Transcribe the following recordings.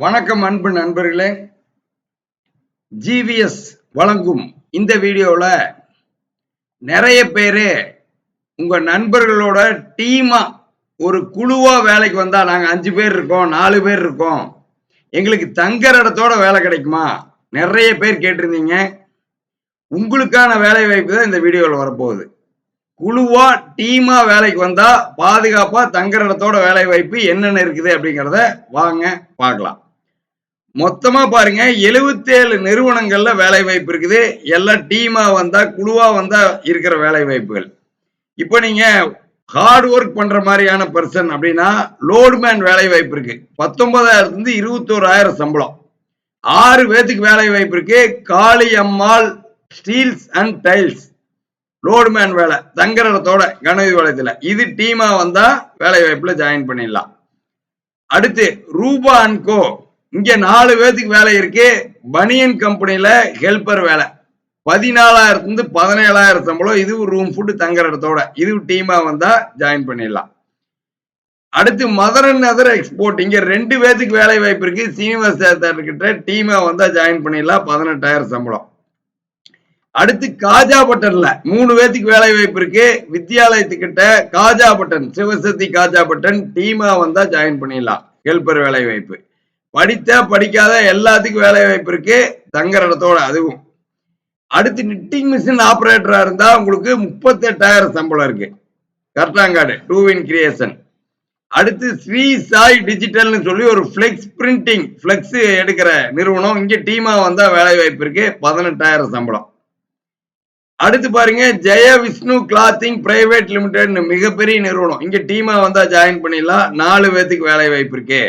வணக்கம் அன்பு நண்பர்களே. ஜிவிஎஸ் வழங்கும் இந்த வீடியோவில் நிறைய பேர் உங்க நண்பர்களோட டீமா ஒரு குழுவா வேலைக்கு வந்தா நாங்க அஞ்சு பேர் இருக்கோம் நாலு பேர் இருக்கோம். எங்களுக்கு தங்குற இடத்தோட வேலை கிடைக்குமா? நிறைய பேர் கேட்டிருந்தீங்க. உங்களுக்கான வேலை வாய்ப்பு தான் இந்த வீடியோவில் வரப்போகுது. குழுவா டீமா வேலைக்கு வந்தா பாதுகாப்பா தங்குற இடத்தோட வேலை வாய்ப்பு என்னென்ன இருக்குது அப்படிங்கிறத வாங்க பார்க்கலாம். மொத்தமா பாருங்க எழுபத்தேழு நிறுவனங்கள்ல வேலை வாய்ப்பு இருக்குது. எல்லாம் டீமா வந்தா குழுவா வந்தா இருக்கிற வேலை வாய்ப்புகள் இப்போ நீங்க ஹார்ட் ஒர்க் பண்ற மாதிரியான பர்சன் அப்படின்னா லோடுமேன் வேலை வாய்ப்பு இருக்கு. பத்தொன்பதாயிரத்துல இருந்து இருபத்தோராயிரம் சம்பளம். ஆறு பேத்துக்கு வேலை வாய்ப்பு இருக்கு. Kali Ammal steels and tiles loadman வேலை தங்கரத்தோட கணவி வளையத்துல. இது டீமா வந்தா வேலை வாய்ப்புல ஜாயின் பண்ணிடலாம். அடுத்து ரூபா அண்ட் கோ இங்க நாலு பேர்த்துக்கு வேலை இருக்கு. பனியன் கம்பெனில ஹெல்பர் வேலை. பதினாலாயிரத்துல இருந்து பதினேழாயிரம் சம்பளம் இது ரூம் ஃபுட்டு தங்குற இடத்தோட. இது டீமா வந்தா ஜாயின் பண்ணிடலாம். அடுத்து மதர் அண்ட் அதர் எக்ஸ்போர்ட் இங்க ரெண்டு பேர்த்துக்கு வேலை வாய்ப்பு இருக்கு. சீனிவாச கிட்ட டீமா வந்தா ஜாயின் பண்ணிடலாம். பதினெட்டாயிரம் சம்பளம் அடுத்து காஜா பட்டன்ல மூணு பேத்துக்கு வேலை வாய்ப்பு இருக்கு. வித்யாலயத்துக்கிட்ட காஜா பட்டன் சிவசக்தி காஜா பட்டன் டீமா வந்தா ஜாயின் பண்ணிடலாம். ஹெல்பர் வேலை வாய்ப்பு. படித்த படிக்காத எல்லாத்துக்கும் வேலை வாய்ப்பு இருக்கு. தங்குற இடத்தோட அதுவும். அடுத்து நிட்டிங் மிஷின் ஆப்ரேட்டரா இருந்தா உங்களுக்கு முப்பத்தி எட்டாயிரம் சம்பளம் இருக்கு. கரெக்டாங்காடு டூ இன் கிரியேஷன் அடுத்து ஸ்ரீ சாய் டிஜிட்டல்னு சொல்லி ஒரு ஃபிளெக்ஸ் பிரிண்டிங் ஃபிளெக்ஸ் எடுக்கிற நிறுவனம். இங்கே டீமாக வந்தால் வேலை வாய்ப்பு இருக்கு. பதினெட்டாயிரம் சம்பளம். அடுத்து பாருங்க ஜெய விஷ்ணு கிளாத்திங் பிரைவேட் லிமிடெட்னு மிகப்பெரிய நிறுவனம். இங்கே டீமாக வந்தால் ஜாயின் பண்ணிடலாம். நாலு பேர்த்துக்கு வேலை வாய்ப்பு இருக்கு.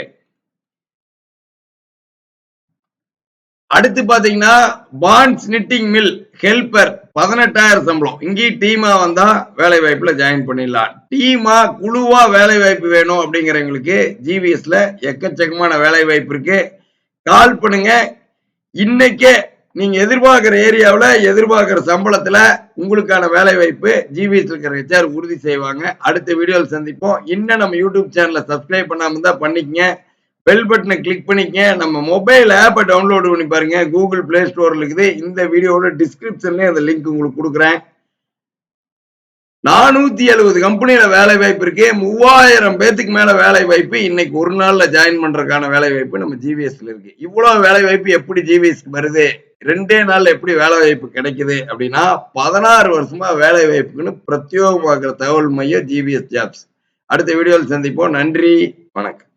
அடுத்து பாத்தீங்கன்னா பான்ஸ் நிட்டிங் மில் ஹெல்பர் பதினெட்டாயிரம் சம்பளம். இங்கேயும் டீமா வந்தா வேலை வாய்ப்புல ஜாயின் பண்ணிடலாம். டீமா குழுவா வேலை வாய்ப்பு வேணும் அப்படிங்கிறவங்களுக்கு ஜிவிஎஸ்ல எக்கச்சக்கமான வேலை வாய்ப்பு இருக்கு. கால் பண்ணுங்க. இன்னைக்கே நீங்க எதிர்பார்க்கிற ஏரியாவில் எதிர்பார்க்கிற சம்பளத்துல உங்களுக்கான வேலை வாய்ப்பு ஜிவிஎஸ் இருக்கிற ஹெச்ஆர் உறுதி செய்வாங்க. அடுத்த வீடியோவில் சந்திப்போம். இன்னும் நம்ம யூடியூப் சேனலை சப்ஸ்கிரைப் பண்ணாம இருந்தா பண்ணிக்கங்க. பெல் பட்டனை கிளிக் பண்ணிக்க நம்ம மொபைல் ஆப்பை டவுன்லோடு பண்ணி பாருங்க. கூகுள் பிளே ஸ்டோரில் இருக்குது. இந்த வீடியோட டிஸ்கிரிப்ஷன்லேயே அந்த லிங்க் உங்களுக்கு கொடுக்குறேன். நானூத்தி எழுபது கம்பெனியில வேலை வாய்ப்பு இருக்கு. மூவாயிரம் பேத்துக்கு மேல வேலை வாய்ப்பு. இன்னைக்கு ஒரு நாள்ல ஜாயின் பண்றதுக்கான வேலை வாய்ப்பு நம்ம ஜிவிஎஸ்ல இருக்கு. இவ்வளவு வேலை வாய்ப்பு எப்படி ஜிவிஎஸ்க்கு வருது? ரெண்டே நாள்ல எப்படி வேலை வாய்ப்பு கிடைக்குது? அப்படின்னா பதினாறு வருஷமா வேலை வாய்ப்புக்குன்னு பிரத்யோகமாக்குற தகவல் மையம் ஜிவிஎஸ் ஜாப்ஸ் அடுத்த வீடியோவில் சந்திப்போம். நன்றி. வணக்கம்.